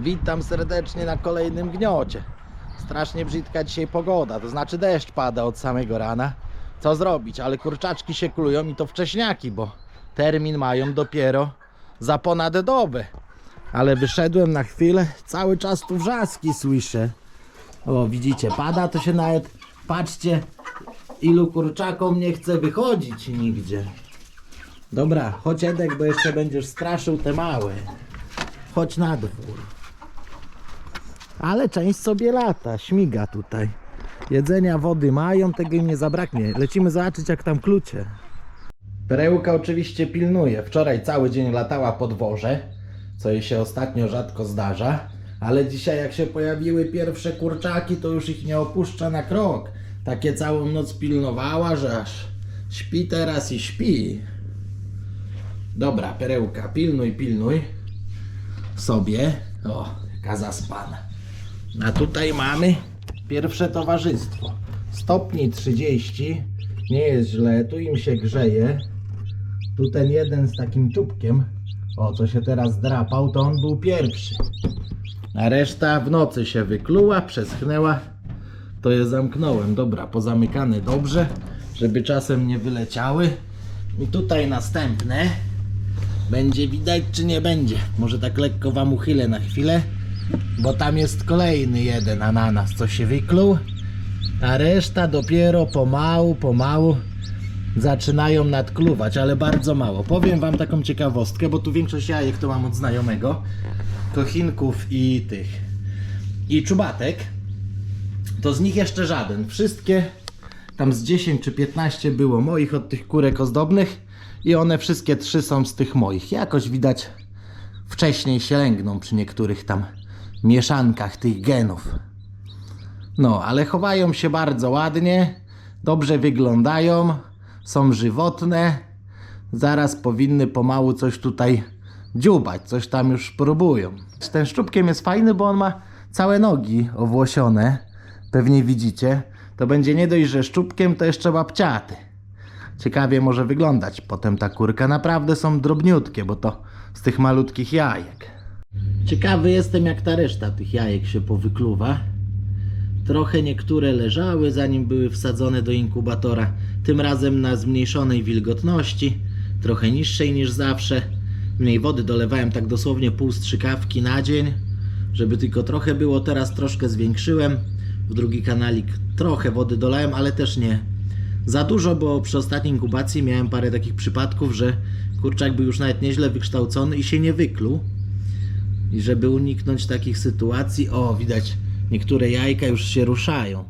Witam serdecznie na kolejnym gniocie. Strasznie brzydka dzisiaj pogoda, to znaczy deszcz pada od samego rana. Co zrobić, ale kurczaczki się klują i to wcześniaki, bo termin mają dopiero za ponad dobę. Ale wyszedłem na chwilę, cały czas tu wrzaski słyszę. O, widzicie, pada to się nawet, patrzcie, ilu kurczakom nie chce wychodzić nigdzie. Dobra, chodź Edek, bo jeszcze będziesz straszył te małe. Chodź na dwór. Ale część sobie lata, śmiga tutaj. Jedzenia, wody mają, tego im nie zabraknie. Lecimy zobaczyć jak tam klucie. Perełka oczywiście pilnuje. Wczoraj cały dzień latała po dworze, co jej się ostatnio rzadko zdarza. Ale dzisiaj jak się pojawiły pierwsze kurczaki, to już ich nie opuszcza na krok. Takie całą noc pilnowała, że aż śpi teraz i śpi. Dobra, perełka, pilnuj, pilnuj sobie. O, jaka zaspana. A tutaj mamy pierwsze towarzystwo. Stopni 30. Nie jest źle, tu im się grzeje. Tu ten jeden z takim czubkiem, o co się teraz drapał, to on był pierwszy. A reszta w nocy się wykluła, przeschnęła. To je zamknąłem. Dobra, pozamykane dobrze, żeby czasem nie wyleciały. I tutaj następne. Będzie widać, czy nie będzie. Może tak lekko wam uchylę na chwilę, bo tam jest kolejny jeden ananas, co się wykluł, a reszta dopiero pomału, pomału zaczynają nadkluwać, ale bardzo mało. Powiem wam taką ciekawostkę, bo tu większość jajek to mam od znajomego, kochinków i tych, i czubatek, to z nich jeszcze żaden. Wszystkie, tam z 10 czy 15 było moich od tych kurek ozdobnych i one wszystkie trzy są z tych moich. Jakoś widać wcześniej się lęgną przy niektórych tam mieszankach tych genów. No, ale chowają się bardzo ładnie, dobrze wyglądają, są żywotne. Zaraz powinny pomału coś tutaj dziubać, coś tam już próbują. Ten szczupkiem jest fajny, bo on ma całe nogi owłosione. Pewnie widzicie. To będzie nie dość, że szczupkiem, to jeszcze babciaty. Ciekawie może wyglądać potem ta kurka. Naprawdę są drobniutkie, bo to z tych malutkich jajek. Ciekawy jestem, jak ta reszta tych jajek się powykluwa. Trochę niektóre leżały, zanim były wsadzone do inkubatora. Tym razem na zmniejszonej wilgotności, trochę niższej niż zawsze. Mniej wody dolewałem tak dosłownie pół strzykawki na dzień, żeby tylko trochę było. Teraz troszkę zwiększyłem. W drugi kanalik trochę wody dolałem, ale też nie za dużo, bo przy ostatniej inkubacji miałem parę takich przypadków, że kurczak był już nawet nieźle wykształcony i się nie wykluł. I żeby uniknąć takich sytuacji, o widać, niektóre jajka już się ruszają.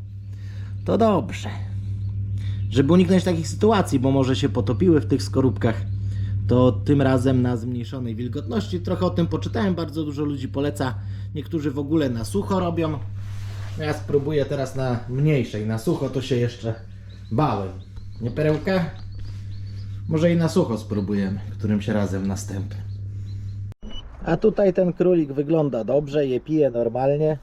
To dobrze. Żeby uniknąć takich sytuacji, bo może się potopiły w tych skorupkach, to tym razem na zmniejszonej wilgotności. Trochę o tym poczytałem, bardzo dużo ludzi poleca. Niektórzy w ogóle na sucho robią. Ja spróbuję teraz na mniejszej. Na sucho to się jeszcze bałem. Nie perełka? Może i na sucho spróbujemy, którymś razem następnym. A tutaj ten królik wygląda dobrze, je pije normalnie.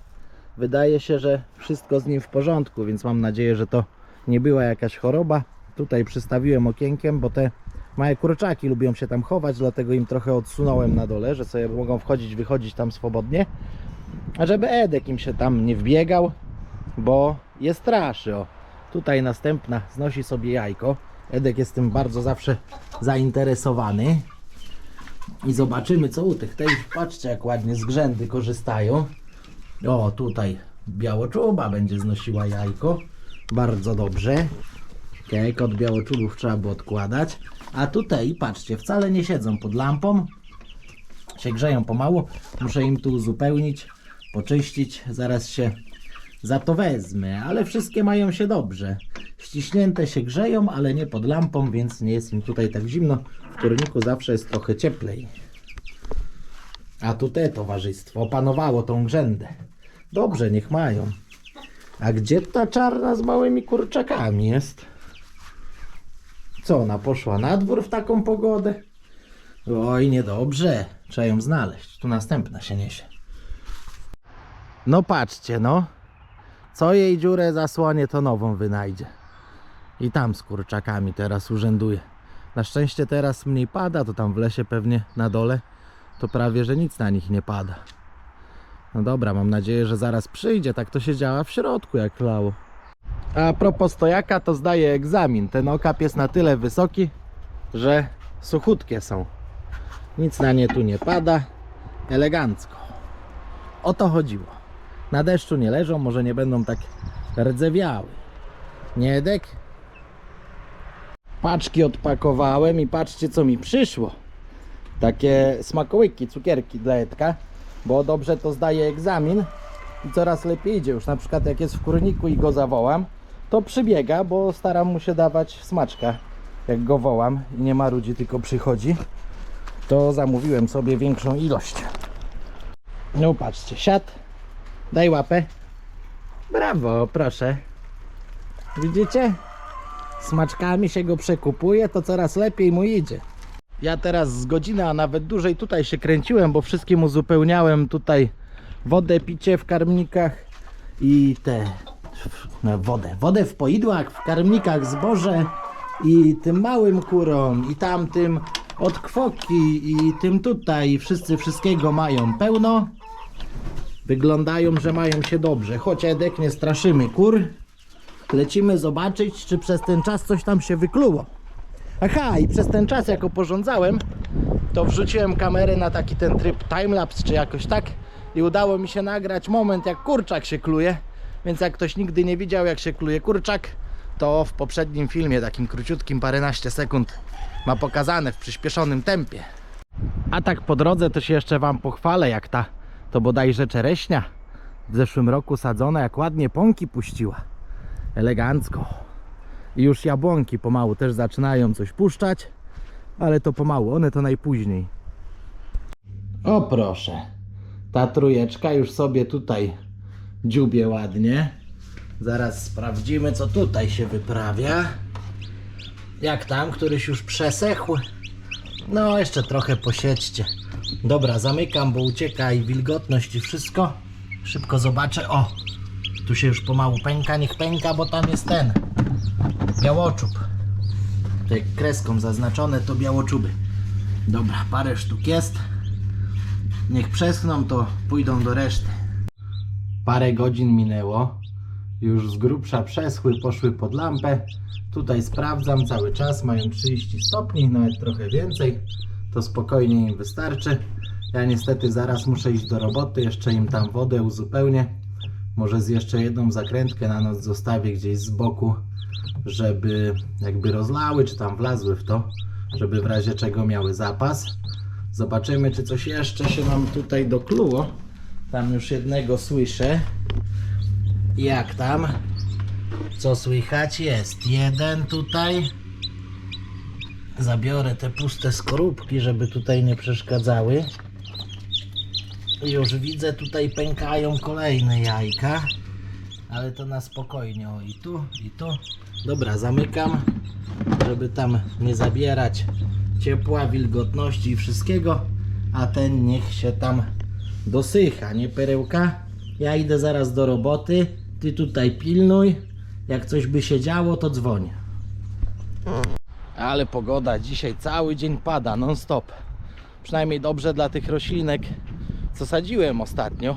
Wydaje się, że wszystko z nim w porządku, więc mam nadzieję, że to nie była jakaś choroba. Tutaj przystawiłem okienkiem, bo te małe kurczaki lubią się tam chować, dlatego im trochę odsunąłem na dole, że sobie mogą wchodzić, wychodzić tam swobodnie. A żeby Edek im się tam nie wbiegał, bo je straszy. O. Tutaj następna znosi sobie jajko. Edek jest tym bardzo zawsze zainteresowany. I zobaczymy co u tych. Tej patrzcie jak ładnie z grzędy korzystają. O, tutaj białoczuba będzie znosiła jajko. Bardzo dobrze. Jajko od białoczubów trzeba by odkładać. A tutaj, patrzcie, wcale nie siedzą pod lampą. Się grzeją pomału. Muszę im tu uzupełnić, poczyścić. Zaraz się za to wezmę, ale wszystkie mają się dobrze. Ściśnięte się grzeją, ale nie pod lampą, więc nie jest im tutaj tak zimno. W kurniku zawsze jest trochę cieplej. A tu te towarzystwo opanowało tą grzędę. Dobrze, niech mają. A gdzie ta czarna z małymi kurczakami jest? Co, ona poszła na dwór w taką pogodę? Oj, niedobrze. Trzeba ją znaleźć. Tu następna się niesie. No patrzcie, no. Co jej dziurę zasłonię, to nową wynajdzie. I tam z kurczakami teraz urzęduje. Na szczęście teraz mniej pada, to tam w lesie pewnie na dole to prawie, że nic na nich nie pada. No dobra, mam nadzieję, że zaraz przyjdzie. Tak to się działa w środku, jak lało. A propos stojaka, to zdaje egzamin. Ten okap jest na tyle wysoki, że suchutkie są. Nic na nie tu nie pada. Elegancko. O to chodziło. Na deszczu nie leżą, może nie będą tak rdzewiały. Nie, Edek? Paczki odpakowałem i patrzcie co mi przyszło. Takie smakołyki, cukierki dla Edka, bo dobrze to zdaje egzamin i coraz lepiej idzie. Już na przykład jak jest w kurniku i go zawołam, to przybiega, bo staram mu się dawać smaczka. Jak go wołam i nie ma ludzi, tylko przychodzi, to zamówiłem sobie większą ilość. No patrzcie, siad, daj łapę. Brawo, proszę. Widzicie? Smaczkami się go przekupuje, to coraz lepiej mu idzie. Ja teraz z godziny, a nawet dłużej tutaj się kręciłem, bo wszystkim uzupełniałem tutaj wodę, picie w karmnikach i te no, wodę. Wodę w poidłach, w karmnikach zboże i tym małym kurom i tamtym od kwoki i tym tutaj. Wszyscy wszystkiego mają pełno. Wyglądają, że mają się dobrze. Choć Edek nie straszymy kur. Lecimy zobaczyć, czy przez ten czas coś tam się wykluło. Aha, i przez ten czas jak oporządzałem, to wrzuciłem kamerę na taki ten tryb timelapse czy jakoś tak i udało mi się nagrać moment jak kurczak się kluje. Więc jak ktoś nigdy nie widział jak się kluje kurczak, to w poprzednim filmie, takim króciutkim, paręnaście sekund, ma pokazane w przyspieszonym tempie. A tak po drodze się jeszcze Wam pochwalę, jak ta, to bodajże czereśnia w zeszłym roku sadzona, jak ładnie pąki puściła. Elegancko. I już jabłonki pomału też zaczynają coś puszczać, ale to pomału, one to najpóźniej. O proszę, ta trójeczka już sobie tutaj dziubie ładnie. Zaraz sprawdzimy, co tutaj się wyprawia. Jak tam, któryś już przesechł? No, jeszcze trochę posiedźcie. Dobra, zamykam, bo ucieka i wilgotność i wszystko. Szybko zobaczę. O, tu się już pomału pęka, niech pęka, bo tam jest ten białoczub. Tutaj kreską zaznaczone to białoczuby. Dobra, parę sztuk jest. Niech przeschną, to pójdą do reszty. Parę godzin minęło. Już z grubsza przeschły, poszły pod lampę. Tutaj sprawdzam cały czas, mają 30 stopni, nawet trochę więcej. To spokojnie im wystarczy. Ja niestety zaraz muszę iść do roboty, jeszcze im tam wodę uzupełnię. Może z jeszcze jedną zakrętkę na noc zostawię gdzieś z boku, żeby jakby rozlały, czy tam wlazły w to, żeby w razie czego miały zapas. Zobaczymy, czy coś jeszcze się nam tutaj dokluło. Tam już jednego słyszę. Jak tam? Co słychać? Jest jeden tutaj. Zabiorę te puste skorupki, żeby tutaj nie przeszkadzały. Już widzę, tutaj pękają kolejne jajka. Ale to na spokojnie. O, i tu, i tu. Dobra, zamykam, żeby tam nie zabierać ciepła, wilgotności i wszystkiego. A ten niech się tam dosycha, nie perełka? Ja idę zaraz do roboty. Ty tutaj pilnuj. Jak coś by się działo, to dzwoń. Ale pogoda dzisiaj cały dzień pada non stop. Przynajmniej dobrze dla tych roślinek, co sadziłem ostatnio.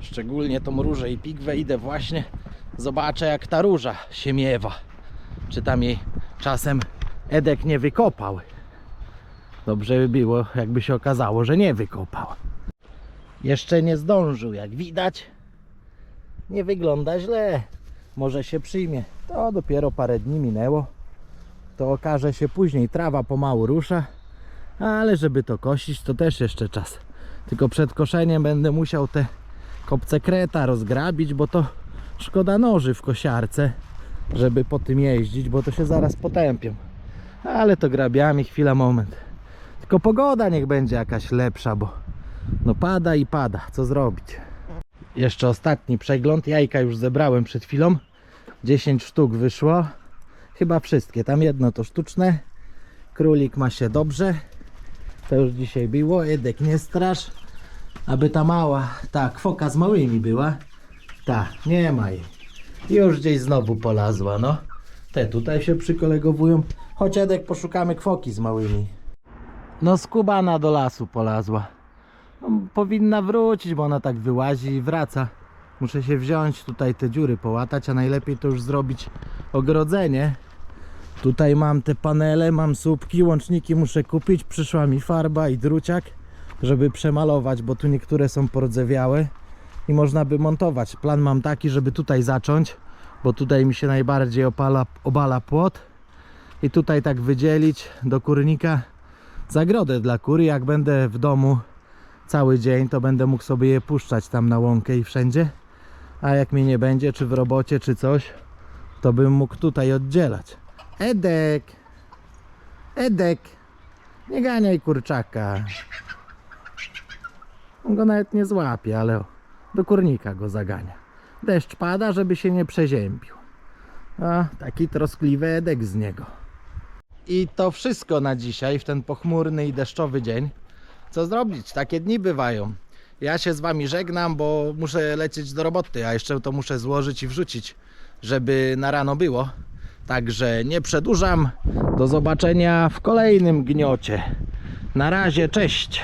Szczególnie tą różę i pigwę idę właśnie. Zobaczę jak ta róża się miewa. Czy tam jej czasem Edek nie wykopał. Dobrze by było, jakby się okazało, że nie wykopał. Jeszcze nie zdążył, jak widać. Nie wygląda źle. Może się przyjmie. To dopiero parę dni minęło. To okaże się później. Trawa pomału rusza. Ale żeby to kosić, to też jeszcze czas. Tylko przed koszeniem będę musiał te kopce kreta rozgrabić, bo to szkoda noży w kosiarce, żeby po tym jeździć, bo to się zaraz potępią. Ale to grabiami chwila, moment. Tylko pogoda niech będzie jakaś lepsza, bo no pada i pada. Co zrobić? Jeszcze ostatni przegląd. Jajka już zebrałem przed chwilą. 10 sztuk wyszło. Chyba wszystkie. Tam jedno to sztuczne. Królik ma się dobrze. To już dzisiaj było. Edek nie strasz. Aby ta mała, ta kwoka z małymi była. Ta, nie ma jej. Już gdzieś znowu polazła, no. Te tutaj się przykolegowują. Chodź Edek, poszukamy kwoki z małymi. No skubana do lasu polazła. No, powinna wrócić, bo ona tak wyłazi i wraca. Muszę się wziąć tutaj te dziury połatać, a najlepiej to już zrobić ogrodzenie. Tutaj mam te panele, mam słupki, łączniki muszę kupić. Przyszła mi farba i druciak, żeby przemalować, bo tu niektóre są pordzewiałe i można by montować. Plan mam taki, żeby tutaj zacząć, bo tutaj mi się najbardziej opala, obala płot i tutaj tak wydzielić do kurnika zagrodę dla kury. Jak będę w domu cały dzień, to będę mógł sobie je puszczać tam na łąkę i wszędzie. A jak mnie nie będzie, czy w robocie, czy coś, to bym mógł tutaj oddzielać. Edek! Edek! Nie ganiaj kurczaka. On go nawet nie złapie, ale do kurnika go zagania. Deszcz pada, żeby się nie przeziębił. A, taki troskliwy Edek z niego. I to wszystko na dzisiaj, w ten pochmurny i deszczowy dzień. Co zrobić? Takie dni bywają. Ja się z wami żegnam, bo muszę lecieć do roboty, a jeszcze to muszę złożyć i wrzucić, żeby na rano było. Także nie przedłużam. Do zobaczenia w kolejnym gniocie. Na razie, cześć.